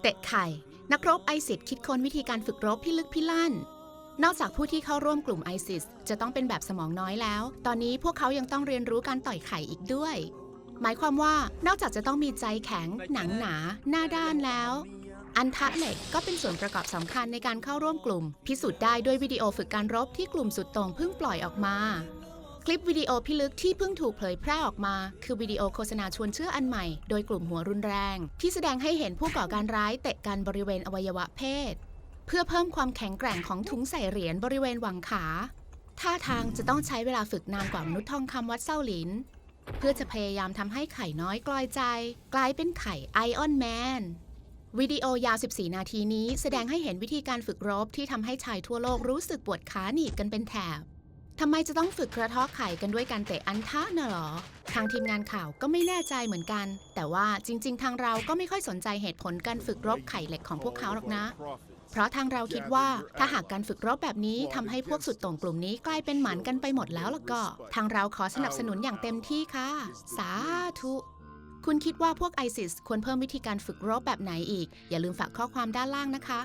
เตะไข่ นักรบไอซิสคิดค้นวิธีการฝึกรบพิลึกพิลั่น นอกจากผู้ที่เข้าร่วมกลุ่มไอซิสจะต้องเป็นแบบสมองน้อยแล้ว ตอนนี้พวกเขายังต้องเรียนรู้การต่อยไข่อีกด้วย หมายความว่านอกจากจะต้องมีใจแข็ง หนังหนา หน้าด้านแล้ว อันทะเหล็กก็เป็นส่วนประกอบสำคัญในการเข้าร่วมกลุ่ม พิสูจน์ได้ด้วยวิดีโอฝึกการรบที่กลุ่มสุดต่งเพิ่งปล่อยออกมา ลิปวิดีโอพิลึกที่เพิ่งถูกเผยแพร่ออกมา คือวิดีโอโฆษณาชวนเชื่ออันใหม่ โดยกลุ่มหัวรุนแรง ที่แสดงให้เห็นผู้ก่อการร้ายเตะกันบริเวณอวัยวะเพศ เพื่อเพิ่มความแข็งแกร่งของถุงใส่เหรียญบริเวณหวังขาท่าทางจะต้องใช้เวลาฝึกนานกว่ามนุษย์ทองคำวัดเส้าหลิน เพื่อจะพยายามทำให้ไข่น้อยกลอยใจ กลายเป็นไข่ไอออนแมนวิดีโอยาว 14 นาทีนี้แสดงให้เห็นวิธีการฝึกรบที่ทำให้ชายทั่วโลกรู้สึกปวดขาหนีบกันเป็นแถบ ทำไมจะต้องฝึกกระทาะไข่กันด้วยการเตะอันทะน่ะหรอ ทางทีมงานข่าวก็ไม่แน่ใจเหมือนกัน แต่ว่าจริง ๆ ทางเราก็ไม่ค่อยสนใจเหตุผลการฝึกรบไข่เหล็กของพวกเขาหรอกนะ เพราะทางเราคิดว่าถ้าหากการฝึกรบแบบนี้ทำให้พวกสุดต่งกลุ่มนี้กลายเป็นหมันกันไปหมดแล้วล่ะก็ ทางเราขอสนับสนุนอย่างเต็มที่ค่ะ สาธุคุณคิดว่าพวกไอซิสควรเพิ่มวิธีการฝึกรบแบบไหนอีก อย่าลืมฝากข้อความด้านล่างนะคะ